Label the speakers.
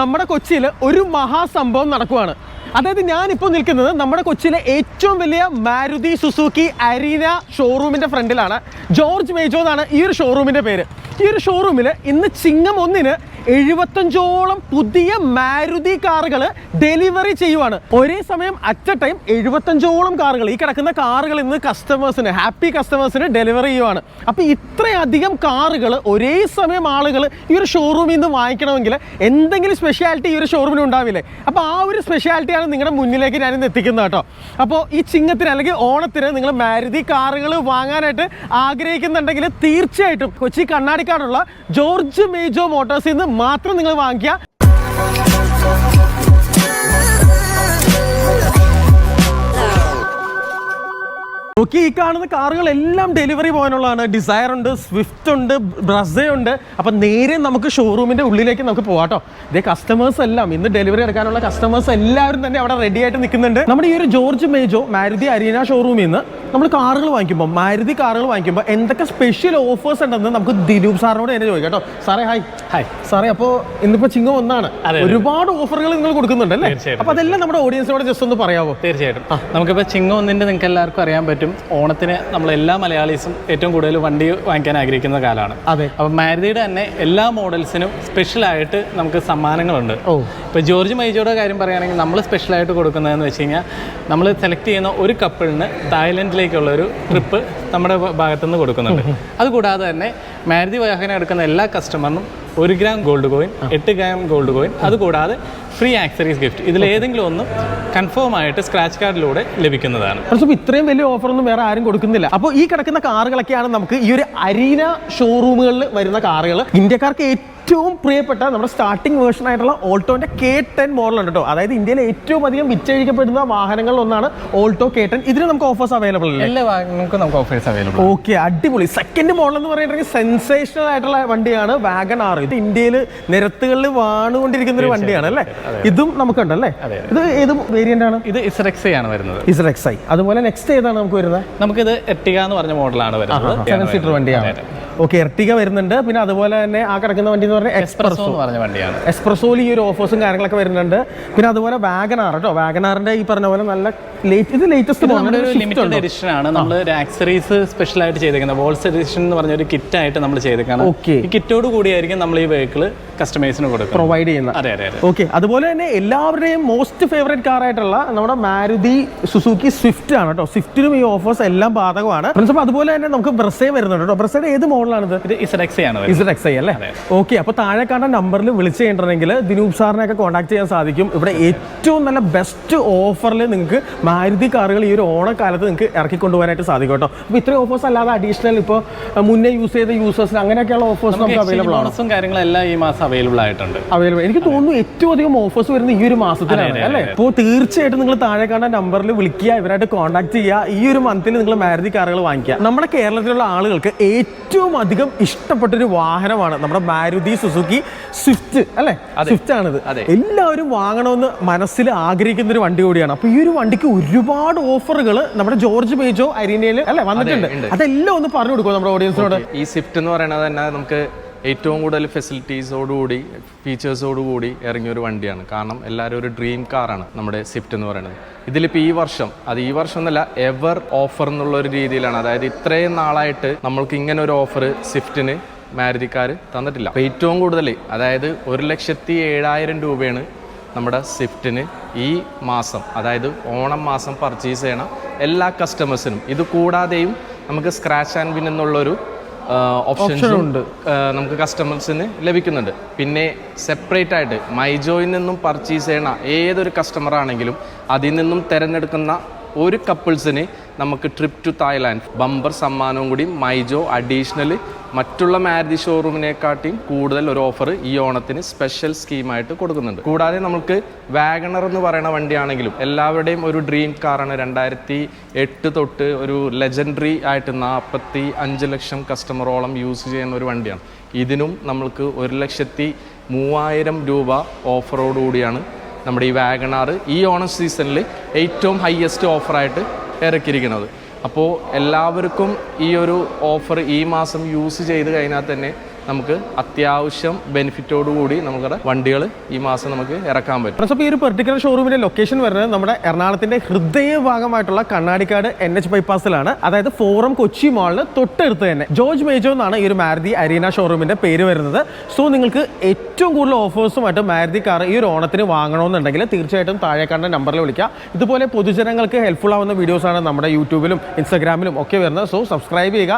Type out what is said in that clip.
Speaker 1: നമ്മുടെ കൊച്ചിയിൽ ഒരു മഹാസംഭവം നടക്കുവാണ്. അതായത് ഞാനിപ്പോൾ നിൽക്കുന്നത് നമ്മുടെ കൊച്ചിയിലെ ഏറ്റവും വലിയ മാരുതി സുസുക്കി അരീന ഷോറൂമിന്റെ ഫ്രണ്ടിലാണ്. ജോർജ് മേജോ എന്നാണ് ഈ ഒരു ഷോറൂമിന്റെ പേര്. ഈ ഒരു ഷോറൂമിൽ ഇന്ന് ചിങ്ങം ഒന്നിന് എഴുപത്തഞ്ചോളം പുതിയ മാരുതി കാറുകൾ ഡെലിവറി ചെയ്യുവാണ്. ഒരേ സമയം അറ്റ് ടൈം എഴുപത്തഞ്ചോളം കാറുകൾ ഈ കിടക്കുന്ന കാറുകൾ ഇന്ന് കസ്റ്റമേഴ്സിന് ഹാപ്പി കസ്റ്റമേഴ്സിന് ഡെലിവറി ചെയ്യുവാണ്. അപ്പോൾ ഇത്രയധികം കാറുകൾ ഒരേ സമയം ആളുകൾ ഈ ഒരു ഷോറൂമിൽ നിന്ന് വാങ്ങിക്കണമെങ്കിൽ എന്തെങ്കിലും സ്പെഷ്യാലിറ്റി ഈ ഒരു ഷോറൂമിൽ ഉണ്ടാവില്ലേ? അപ്പോൾ ആ ഒരു സ്പെഷ്യാലിറ്റിയാണ് നിങ്ങളുടെ മുന്നിലേക്ക് ഞാനിന്ന് എത്തിക്കുന്നത് കേട്ടോ. അപ്പോൾ ഈ ചിങ്ങത്തിന് അല്ലെങ്കിൽ ഓണത്തിന് നിങ്ങൾ മാരുതി കാറുകൾ വാങ്ങാനായിട്ട് ആഗ്രഹിക്കുന്നുണ്ടെങ്കിൽ തീർച്ചയായിട്ടും കൊച്ചി കണ്ണാടിക്കാടുള്ള ജോർജ് മേജോ മോട്ടോഴ്സിൽ നിന്ന് മാത്രം നിങ്ങൾ വാങ്ങിക്കുക. ഓക്കെ ഈ കാണുന്ന കാറുകളെല്ലാം ഡെലിവറി പോകാനുള്ളതാണ് ഡിസയർ ഉണ്ട് സ്വിഫ്റ്റ് ഉണ്ട് ബ്രസേ ഉണ്ട്. അപ്പം നേരെ നമുക്ക് ഷോറൂമിന്റെ ഉള്ളിലേക്ക് നമുക്ക് പോകാട്ടോ ഇതേ കസ്റ്റമേഴ്സ് എല്ലാം ഇന്ന് ഡെലിവറി എടുക്കാനുള്ള കസ്റ്റമേഴ്സ് എല്ലാവരും തന്നെ അവിടെ റെഡി ആയിട്ട് നിൽക്കുന്നുണ്ട്. നമ്മുടെ ഈ ഒരു ജോർജ് മേജോ മാരുതി അരീന ഷോറൂമിൽ നിന്ന് നമ്മൾ കാറുകൾ വാങ്ങിക്കുമ്പോൾ മാരുതി കാറുകൾ വാങ്ങിക്കുമ്പോൾ എന്തൊക്കെ സ്പെഷ്യൽ ഓഫേഴ്സ് ഉണ്ടെന്ന് നമുക്ക് ദിലൂപ് സാറിനോട് തന്നെ ചോദിക്കാം കേട്ടോ. സാറേ ഹായ്
Speaker 2: ഹായ്
Speaker 1: സാറേ അപ്പോൾ ഇന്നിപ്പോൾ ചിങ്ങം ഒന്നാണ്. ഒരുപാട് ഓഫറുകൾ നിങ്ങൾ കൊടുക്കുന്നുണ്ട് അല്ലേ? അപ്പോൾ അതെല്ലാം നമ്മുടെ ഓഡിയൻസിനോട് ജസ്റ്റ് ഒന്ന് പറയാമോ
Speaker 2: തീർച്ചയായിട്ടും. നമുക്കിപ്പോൾ ചിങ്ങം ഒന്നിന്റെ നിങ്ങൾക്ക് എല്ലാവർക്കും അറിയാൻ പറ്റും. ഓണത്തിന് നമ്മൾ എല്ലാ മലയാളീസും ഏറ്റവും കൂടുതൽ വണ്ടി വാങ്ങിക്കാൻ ആഗ്രഹിക്കുന്ന കാലമാണ്.
Speaker 1: അതെ.
Speaker 2: അപ്പോൾ മാരുതിയുടെ തന്നെ എല്ലാ മോഡൽസിനും സ്പെഷ്യലായിട്ട് നമുക്ക് സമ്മാനങ്ങളുണ്ട്.
Speaker 1: ഓ.
Speaker 2: ഇപ്പോൾ ജോർജ് മൈജോയുടെ കാര്യം പറയുകയാണെങ്കിൽ നമ്മൾ സ്പെഷ്യലായിട്ട് കൊടുക്കുന്നതെന്ന് വെച്ച് കഴിഞ്ഞാൽ നമ്മൾ സെലക്ട് ചെയ്യുന്ന ഒരു കപ്പിളിന് തായ്ലൻഡിലേക്കുള്ള ഒരു ട്രിപ്പ് നമ്മുടെ ഭാഗത്തുനിന്ന് കൊടുക്കുന്നുണ്ട്. അതുകൂടാതെ തന്നെ മാരുതി വാഹനം എടുക്കുന്ന എല്ലാ കസ്റ്റമറിനും ഒരു ഗ്രാം ഗോൾഡ് കോയിൻ എട്ട് ഗ്രാം ഗോൾഡ് കോയിൻ അതുകൂടാതെ ഫ്രീ ആക്സറീസ് ഗിഫ്റ്റ് ഇതിൽ ഏതെങ്കിലും ഒന്ന് കൺഫേം ആയിട്ട് സ്ക്രാച്ച് കാർഡിലൂടെ ലഭിക്കുന്നതാണ്.
Speaker 1: പക്ഷേ ഇത്രയും വലിയ ഓഫർ ഒന്നും വേറെ ആരും കൊടുക്കുന്നില്ല. അപ്പോൾ ഈ കിടക്കുന്ന കാറുകളൊക്കെയാണ് നമുക്ക് ഈ ഒരു അരീന ഷോറൂമുകളിൽ വരുന്ന കാറുകൾ ഇന്ത്യക്കാർക്ക് ഏറ്റവും പ്രിയപ്പെട്ട നമ്മുടെ സ്റ്റാർട്ടിംഗ് വേർഷൻ ആയിട്ടുള്ള ഓൾട്ടോന്റെ കെ ടെൻ മോഡൽ ഉണ്ട് കേട്ടോ. അതായത് ഇന്ത്യയിലെ ഏറ്റവും അധികം വിറ്റഴിക്കപ്പെടുന്ന വാഹനങ്ങളിൽ ഒന്നാണ് ഓൾട്ടോ കെ ടെൻ ഇതിന് നമുക്ക് ഓഫേഴ്സ് അവൈലബിൾ അല്ലേ?
Speaker 2: എല്ലാ വാഹനങ്ങൾക്കും നമുക്ക് ഓഫേഴ്സ് അവൈലബിൾ
Speaker 1: ഓക്കെ അടിപൊളി. സെക്കൻഡ് മോഡൽ എന്ന് പറയുന്നത് സെൻസേഷണൽ ആയിട്ടുള്ള വണ്ടിയാണ് വാഗൺ ആർ ഇത് ഇന്ത്യയിൽ നിരത്തുകളിൽ വാണുകൊണ്ടിരിക്കുന്ന ഒരു വണ്ടിയാണ് അല്ലേ? ഇതും നമുക്കുണ്ടല്ലേ
Speaker 2: അല്ലേ?
Speaker 1: ഇത് ഏത് വേരിയന്റ് ആണ്?
Speaker 2: ഇത് ഇസ്രക്സ് ആണ് വരുന്നത്.
Speaker 1: ഇസ്രക്സ് അതുപോലെ നെക്സ്റ്റ് ഏതാണ് നമുക്ക് വരുന്നത്?
Speaker 2: നമുക്കിത് എട്ടിക എന്ന് പറഞ്ഞ മോഡലാണ് വരുന്നത്.
Speaker 1: സെവൻ സീറ്റർ വണ്ടിയാണ്. ഓക്കെ എർട്ടിക വരുന്നുണ്ട്. പിന്നെ അതുപോലെ തന്നെ ആ കിടക്കുന്ന വണ്ടി എന്ന് പറഞ്ഞാൽ
Speaker 2: എക്സ്പ്രസോ എന്ന് പറഞ്ഞ വണ്ടിയാണ്.
Speaker 1: എക്സ്പ്രസോയിൽ ഈ ഒരു ഓഫേഴ്സും കാര്യങ്ങളൊക്കെ വരുന്നുണ്ട്. പിന്നെ അതുപോലെ വാഗനാർ കേട്ടോ വാഗനാറിന്റെ ഈ പറഞ്ഞ പോലെ നല്ല ഇത് ലേറ്റസ്റ്റ്
Speaker 2: എഡിഷൻ ആണ്. നമ്മൾ ആക്സറീസ് സ്പെഷ്യൽ ആയിട്ട് ചെയ്തേക്കുന്നത്. വോൾസ് എഡിഷൻ എന്ന് പറഞ്ഞ ഒരു കിറ്റ് ആയിട്ട് നമ്മൾ ചെയ്തേക്കാണ്. ഈ കിറ്റോട് കൂടിയായിരിക്കും നമ്മൾ ഈ വെഹിക്കിൾ കസ്റ്റമേഴ്സിന് കൊടുക്കുക
Speaker 1: പ്രൊവൈഡ് ചെയ്യുന്ന
Speaker 2: അതെ അതെ
Speaker 1: ഓക്കെ അതുപോലെ തന്നെ എല്ലാവരുടെയും മോസ്റ്റ് ഫേവറേറ്റ് കാർ ആയിട്ടുള്ള നമ്മുടെ മാരുതി സുസുക്കി സ്വിഫ്റ്റ് ആണ് കേട്ടോ. സ്വിഫ്റ്റിനും ഈ ഓഫേഴ്സ് എല്ലാം ബാധകമാണ്. പ്രിൻസിപ്പൽ അതുപോലെ തന്നെ നമുക്ക് ബ്രസേ വരുന്നുണ്ട് കേട്ടോ. ബ്രസയുടെ ഏത് മോഡലാണിത്
Speaker 2: ഇത് ഇസഡെക്സി ആണ് വരുന്നത്.
Speaker 1: ഇസഡ് അല്ലേ? ഓക്കെ അപ്പോൾ താഴെ കാണുന്ന നമ്പറിൽ വിളിച്ചു കഴിഞ്ഞിട്ടുണ്ടെങ്കിൽ ദിനൂപ് സാറിനെ ഒക്കെ കോൺടാക്ട് ചെയ്യാൻ സാധിക്കും. ഇവിടെ ഏറ്റവും നല്ല ബെസ്റ്റ് ഓഫറിൽ നിങ്ങൾക്ക് മാരുതി കാറുകൾ ഈ ഒരു ഓണക്കാലത്ത് നിങ്ങൾക്ക് ഇറക്കിക്കൊണ്ടുപോകാനായിട്ട് സാധിക്കും കേട്ടോ. അപ്പോൾ ഇത്രയും ഓഫേഴ്സ് അല്ലാതെ അഡീഷണൽ ഇപ്പോൾ മുന്നേ യൂസ് ചെയ്ത യൂസേഴ്സിന് അങ്ങനെയൊക്കെയുള്ള ഓഫേഴ്സ് നമുക്ക് അവൈലബിൾ ആണ്.
Speaker 2: കാര്യങ്ങളെല്ലാം കാര്യങ്ങളും ഈ മാസം അവൈലബിൾ ആയിട്ടുണ്ട്.
Speaker 1: അവൈലബിൾ എനിക്ക് തോന്നുന്നു ഏറ്റവും അധികം ഓഫേഴ്സ് വരുന്ന ഈ ഒരു മാസത്തിലാണ് അല്ലേ? അപ്പോൾ തീർച്ചയായിട്ടും നിങ്ങൾ താഴെ കാണുന്ന നമ്പറിൽ വിളിക്കുക ഇവരായിട്ട് കോൺടാക്ട് ചെയ്യുക ഈ ഒരു മന്തിൽ നിങ്ങൾ മാരുതി കാറുകൾ വാങ്ങിക്കുക. നമ്മുടെ കേരളത്തിലുള്ള ആളുകൾക്ക് ഏറ്റവും അധികം ഇഷ്ടപ്പെട്ട ഒരു വാഹനമാണ് നമ്മുടെ മാരുതി സുസുക്കി സ്വിഫ്റ്റ് അല്ലേ? സ്വിഫ്റ്റ് ആണിത്. എല്ലാവരും വാങ്ങണമെന്ന് മനസ്സിൽ ആഗ്രഹിക്കുന്ന ഒരു വണ്ടി കൂടിയാണ്. അപ്പോൾ ഈ ഒരു വണ്ടിക്ക് ഒരുപാട് ഓഫറുകൾ നമ്മുടെ ജോർജ് പേജോ അരീനയിൽ അല്ലെ വന്നിട്ടുണ്ട്. അതെല്ലാം ഒന്ന് പറഞ്ഞു കൊടുക്കും നമ്മുടെ ഓഡിയൻസിനോട്
Speaker 3: ഈ സ്വിഫ്റ്റ് എന്ന് പറയുന്നത് തന്നെ നമുക്ക് ഏറ്റവും കൂടുതൽ ഫെസിലിറ്റീസോടുകൂടി ഫീച്ചേഴ്സോടുകൂടി ഇറങ്ങിയ ഒരു വണ്ടിയാണ്. കാരണം എല്ലാവരും ഒരു ഡ്രീം കാറാണ് നമ്മുടെ സ്വിഫ്റ്റ് എന്ന് പറയുന്നത് ഇതിലിപ്പോൾ ഈ വർഷം അത് ഈ വർഷം എന്നല്ല എവർ ഓഫർ എന്നുള്ള ഒരു രീതിയിലാണ്. അതായത് ഇത്രയും നാളായിട്ട് നമ്മൾക്ക് ഇങ്ങനെ ഒരു ഓഫർ സ്വിഫ്റ്റിന് മാരുതിക്കാർ തന്നിട്ടില്ല. അപ്പോൾ ഏറ്റവും കൂടുതൽ അതായത് ഒരു ലക്ഷത്തി ഏഴായിരം രൂപയാണ് നമ്മുടെ സ്വിഫ്റ്റിന് ഈ മാസം അതായത് ഓണം മാസം പർച്ചേസ് ചെയ്യണം എല്ലാ കസ്റ്റമേഴ്സിനും ഇത് കൂടാതെയും നമുക്ക് സ്ക്രാച്ച് ആൻഡ് വിൻ എന്നുള്ളൊരു ഓപ്ഷൻസ് ഉണ്ട്. നമുക്ക് കസ്റ്റമേഴ്സിന് ലഭിക്കുന്നുണ്ട്. പിന്നെ സെപ്പറേറ്റ് ആയിട്ട് മൈജോയിൽ നിന്നും പർച്ചേസ് ചെയ്യണ ഏതൊരു കസ്റ്റമർ ആണെങ്കിലും അതിൽ നിന്നും തിരഞ്ഞെടുക്കുന്ന ഒരു കപ്പിൾസിന് നമുക്ക് ട്രിപ്പ് ടു തായ്ലാൻഡ് ബമ്പർ സമ്മാനവും കൂടി മൈജോ അഡീഷണൽ മറ്റുള്ള മാരുതി ഷോറൂമിനെക്കാട്ടിയും കൂടുതൽ ഒരു ഓഫർ ഈ ഓണത്തിന് സ്പെഷ്യൽ സ്കീമായിട്ട് കൊടുക്കുന്നുണ്ട്. കൂടാതെ നമുക്ക് വാഗണർ എന്ന് പറയുന്ന വണ്ടിയാണെങ്കിലും എല്ലാവരുടെയും ഒരു ഡ്രീം കാറാണ് രണ്ടായിരത്തി എട്ട് തൊട്ട് ഒരു ലെജൻഡറി ആയിട്ട് നാൽപ്പത്തി അഞ്ച് ലക്ഷം കസ്റ്റമറോളം യൂസ് ചെയ്യുന്ന ഒരു വണ്ടിയാണ്. ഇതിനും നമ്മൾക്ക് ഒരു ലക്ഷത്തി മൂവായിരം രൂപ ഓഫറോടുകൂടിയാണ് നമ്മുടെ ഈ വാഗണാർ ഈ ഓണം സീസണിൽ ഏറ്റവും ഹയസ്റ്റ് ഓഫറായിട്ട് ഇറക്കിയിരിക്കുന്നത്. അപ്പോൾ എല്ലാവർക്കും ഈ ഒരു ഓഫർ ഈ മാസം യൂസ് ചെയ്ത് കഴിഞ്ഞാൽ തന്നെ നമുക്ക് അത്യാവശ്യം ബെനിഫിറ്റോടു കൂടി നമുക്കവിടെ വണ്ടികൾ ഈ മാസം നമുക്ക് ഇറക്കാൻ പറ്റും.
Speaker 1: അപ്പോൾ ഈ ഒരു പെർട്ടിക്കുലർ ഷോറൂമിന്റെ ലൊക്കേഷൻ വരുന്നത് നമ്മുടെ എറണാകുളത്തിന്റെ ഹൃദയഭാഗമായിട്ടുള്ള കണ്ണാടിക്കാട് എൻ എച്ച് ബൈപ്പാസിലാണ് അതായത് ഫോറം കൊച്ചി മാളിന് തൊട്ടടുത്ത് തന്നെ. ജോർജ് മേജോ എന്നാണ് ഈ ഒരു മാരുതി അരീന ഷോറൂമിന്റെ പേര് വരുന്നത്. സോ നിങ്ങൾക്ക് ഏറ്റവും കൂടുതൽ ഓഫേഴ്സുമായിട്ട് മാരുതി കാർ ഈ ഒരു ഓണത്തിന് വാങ്ങണമെന്നുണ്ടെങ്കിൽ തീർച്ചയായിട്ടും താഴെ കണ്ട നമ്പറിൽ വിളിക്കുക ഇതുപോലെ പൊതുജനങ്ങൾക്ക് ഹെൽപ്ഫുൾ ആവുന്ന വീഡിയോസാണ് നമ്മുടെ യൂട്യൂബിലും ഇൻസ്റ്റാഗ്രാമിലും ഒക്കെ വരുന്നത്. സോ സബ്സ്ക്രൈബ് ചെയ്യുക.